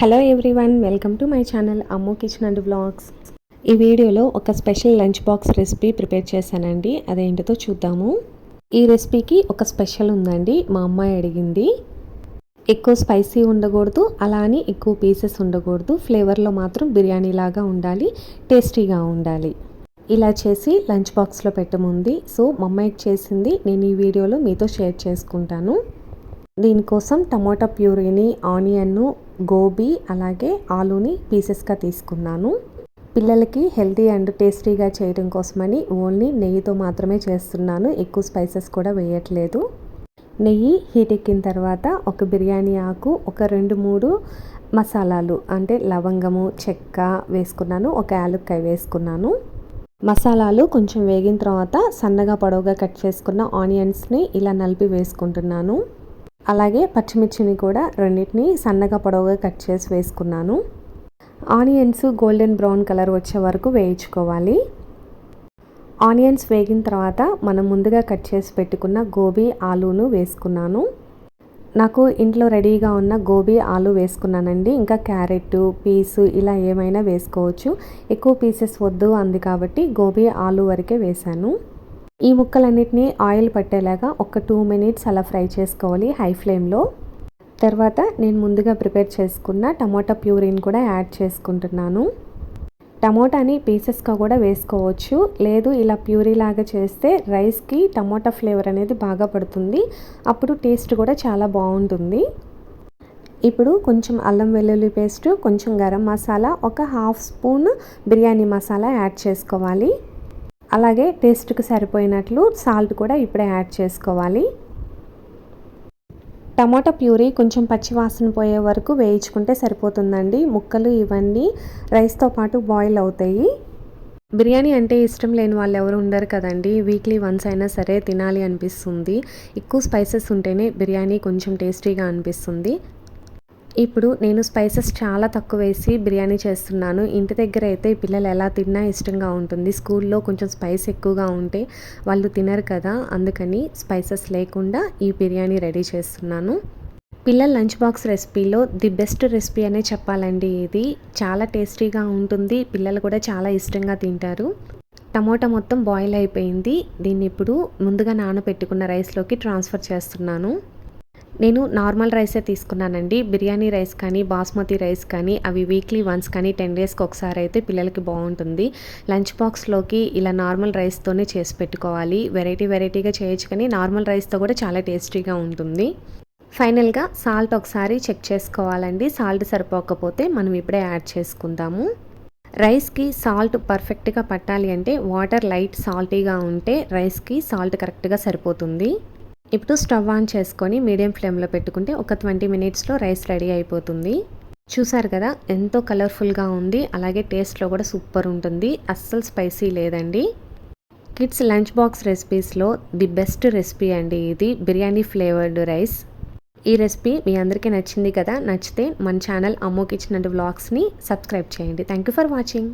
Hello everyone welcome to my channel Ammu kitchen and vlogs ఈ వీడియోలో ఒక special lunch box recipe prepare చేశానండి. అదేంటితో చూద్దాము. ఈ రెసిపీకి ఒక స్పెషల్ ఉందండి మా అమ్మాయి అడిగింది. ఎక్కువ స్పైసీ ఉండకూడదు అలా అని ఎక్కువ పీసెస్ ఉండకూడదు. ఫ్లేవర్లో మాత్రం బిర్యానీ లాగా ఉండాలి టేస్టీగా ఉండాలి. ఇలా చేసి లంచ్ బాక్స్లో పెట్టముంది. సో మా అమ్మాయికి చేసింది నేను ఈ వీడియోలో మీతో షేర్ చేసుకుంటాను. దీనికోసం టమోటా ప్యూరీని ఆనియన్ను గోబీ అలాగే ఆలూని పీసెస్గా తీసుకున్నాను. పిల్లలకి హెల్తీ అండ్ టేస్టీగా చేయడం కోసమని ఓన్లీ నెయ్యితో మాత్రమే చేస్తున్నాను. ఎక్కువ స్పైసెస్ కూడా వేయట్లేదు. నెయ్యి హీట్ ఎక్కిన తర్వాత ఒక బిర్యానీ ఆకు ఒక రెండు మూడు మసాలాలు అంటే లవంగము చెక్క వేసుకున్నాను. ఒక యాలక్కాయ వేసుకున్నాను. మసాలాలు కొంచెం వేగిన తర్వాత సన్నగా పొడవుగా కట్ చేసుకున్న ఆనియన్స్ని ఇలా నలిపి వేసుకుంటున్నాను. అలాగే పచ్చిమిర్చిని కూడా రెండింటిని సన్నగా పొడవుగా కట్ చేసి వేసుకున్నాను. ఆనియన్స్ గోల్డెన్ బ్రౌన్ కలర్ వచ్చే వరకు వేయించుకోవాలి. ఆనియన్స్ వేగిన తర్వాత మనం ముందుగా కట్ చేసి పెట్టుకున్న గోబీ ఆలూను వేసుకున్నాను. నాకు ఇంట్లో రెడీగా ఉన్న గోబీ ఆలు వేసుకున్నానండి. ఇంకా క్యారెట్ పీసు ఇలా ఏమైనా వేసుకోవచ్చు. ఎక్కువ పీసెస్ వద్దు అంది కాబట్టి గోబీ ఆలు వరకే వేశాను. ఈ ముక్కలన్నిటినీ ఆయిల్ పట్టేలాగా ఒక టూ మినిట్స్ అలా ఫ్రై చేసుకోవాలి హై ఫ్లేమ్లో. తర్వాత నేను ముందుగా ప్రిపేర్ చేసుకున్న టమోటా ప్యూరిన్ కూడా యాడ్ చేసుకుంటున్నాను. టమోటాని పీసెస్గా కూడా వేసుకోవచ్చు. లేదు ఇలా ప్యూరీ లాగా చేస్తే రైస్కి టమోటా ఫ్లేవర్ అనేది బాగా పడుతుంది. అప్పుడు టేస్ట్ కూడా చాలా బాగుంటుంది. ఇప్పుడు కొంచెం అల్లం వెల్లుల్లి పేస్ట్ కొంచెం గరం మసాలా ఒక half spoon biryani masala add చేసుకోవాలి. అలాగే టేస్ట్కి సరిపోయినట్లు సాల్ట్ కూడా ఇప్పుడే యాడ్ చేసుకోవాలి. టమాటా ప్యూరీ కొంచెం పచ్చి వాసన పోయే వరకు వేయించుకుంటే సరిపోతుందండి. ముక్కలు ఇవన్నీ రైస్తో పాటు బాయిల్ అవుతాయి. బిర్యానీ అంటే ఇష్టం లేని వాళ్ళు ఎవరు ఉండరు కదండి. వీక్లీ వన్స్ అయినా సరే తినాలి అనిపిస్తుంది. ఎక్కువ స్పైసెస్ ఉంటేనే బిర్యానీ కొంచెం టేస్టీగా అనిపిస్తుంది. ఇప్పుడు నేను స్పైసెస్ చాలా తక్కువ వేసి బిర్యానీ చేస్తున్నాను. ఇంటి దగ్గర అయితే పిల్లలు ఎలా తిన్నా ఇష్టంగా ఉంటుంది. స్కూల్లో కొంచెం స్పైస్ ఎక్కువగా ఉంటే వాళ్ళు తినరు కదా. అందుకని స్పైసెస్ లేకుండా ఈ బిర్యానీ రెడీ చేస్తున్నాను. పిల్లల లంచ్ బాక్స్ రెసిపీలో ది బెస్ట్ రెసిపీ అనే చెప్పాలండి ఇది. చాలా టేస్టీగా ఉంటుంది. పిల్లలు కూడా చాలా ఇష్టంగా తింటారు. టమోటా మొత్తం బాయిల్ అయిపోయింది. దీన్ని ఇప్పుడు ముందుగా నానబెట్టుకున్న రైస్లోకి ట్రాన్స్ఫర్ చేస్తున్నాను. నేను నార్మల్ రైసే తీసుకున్నానండి. బిర్యానీ రైస్ కానీ బాస్మతి రైస్ కానీ అవి వీక్లీ వన్స్ కానీ టెన్ డేస్కి ఒకసారి అయితే పిల్లలకి బాగుంటుంది. లంచ్ బాక్స్లోకి ఇలా నార్మల్ రైస్తోనే చేసి పెట్టుకోవాలి. వెరైటీ వెరైటీగా చేయొచ్చు కానీ నార్మల్ రైస్తో కూడా చాలా టేస్టీగా ఉంటుంది. ఫైనల్గా సాల్ట్ ఒకసారి చెక్ చేసుకోవాలండి. సాల్ట్ సరిపోకపోతే మనం ఇప్పుడే యాడ్ చేసుకుందాము. రైస్కి సాల్ట్ పర్ఫెక్ట్గా పట్టాలి అంటే వాటర్ లైట్ సాల్టీగా ఉంటే రైస్కి సాల్ట్ కరెక్ట్గా సరిపోతుంది. ఇప్పుడు స్టవ్ ఆన్ చేసుకొని మీడియం ఫ్లేమ్లో పెట్టుకుంటే ఒక ట్వంటీ మినిట్స్లో రైస్ రెడీ అయిపోతుంది. చూసారు కదా ఎంతో కలర్ఫుల్గా ఉంది. అలాగే టేస్ట్లో కూడా సూపర్ ఉంటుంది. అస్సలు స్పైసీ లేదండి. కిడ్స్ లంచ్ బాక్స్ రెసిపీస్లో ది బెస్ట్ రెసిపీ అండి ఇది బిర్యానీ ఫ్లేవర్డ్ రైస్. ఈ రెసిపీ మీ అందరికీ నచ్చింది కదా నచ్చితే మన ఛానల్ అమ్మోకి కిచెన్ వ్లాగ్స్ని సబ్స్క్రైబ్ చేయండి. Thank you for watching.